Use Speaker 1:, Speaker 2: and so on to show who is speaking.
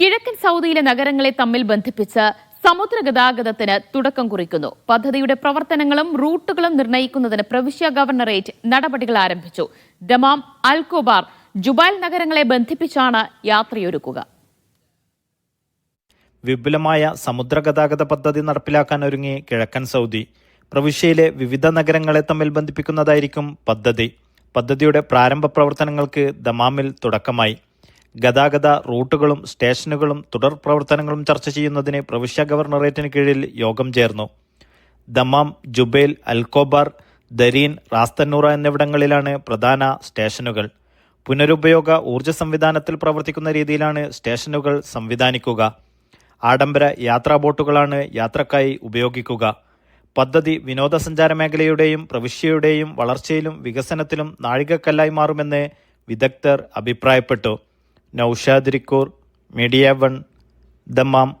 Speaker 1: കിഴക്കൻ സൗദിയിലെ നഗരങ്ങളെ തമ്മിൽ ബന്ധിപ്പിച്ച് സമുദ്ര ഗതാഗതത്തിന് തുടക്കം കുറിക്കുന്നു. പദ്ധതിയുടെ പ്രവർത്തനങ്ങളും റൂട്ടുകളും നിർണയിക്കുന്നതിന് പ്രവിശ്യ ഗവർണറേറ്റ് നടപടികൾ ആരംഭിച്ചു. ദമാം അൽകോബാർ ജുബാൽ നഗരങ്ങളെ ബന്ധിപ്പിച്ചാണ് യാത്രയൊരുക്കുക.
Speaker 2: വിപുലമായ സമുദ്ര ഗതാഗത പദ്ധതി നടപ്പിലാക്കാൻ ഒരുങ്ങി കിഴക്കൻ സൗദി പ്രവിശ്യയിലെ വിവിധ നഗരങ്ങളെ തമ്മിൽ ബന്ധിപ്പിക്കുന്നതായിരിക്കും പദ്ധതി. പദ്ധതിയുടെ പ്രാരംഭ പ്രവർത്തനങ്ങൾക്ക് ദമാമിൽ തുടക്കമായി. ഗതാഗത റൂട്ടുകളും സ്റ്റേഷനുകളും തുടർ പ്രവർത്തനങ്ങളും ചർച്ച ചെയ്യുന്നതിന് പ്രവിശ്യ ഗവർണറേറ്റിന് കീഴിൽ യോഗം ചേർന്നു. Dammam Jubail Al Khobar Darin Ras Tanura എന്നിവിടങ്ങളിലാണ് പ്രധാന സ്റ്റേഷനുകൾ. പുനരുപയോഗ ഊർജ സംവിധാനത്തിൽ പ്രവർത്തിക്കുന്ന രീതിയിലാണ് സ്റ്റേഷനുകൾ സംവിധാനിക്കുക. ആഡംബര യാത്രാ ബോട്ടുകളാണ് യാത്രക്കായി ഉപയോഗിക്കുക. പദ്ധതി വിനോദസഞ്ചാര മേഖലയുടെയും പ്രവിശ്യയുടെയും വളർച്ചയിലും വികസനത്തിലും നാഴികക്കല്ലായി മാറുമെന്ന് വിദഗ്ധർ അഭിപ്രായപ്പെട്ടു. നൌഷാദ് റിക്കൂർ മീഡിയ വൺ ദമ്മാം.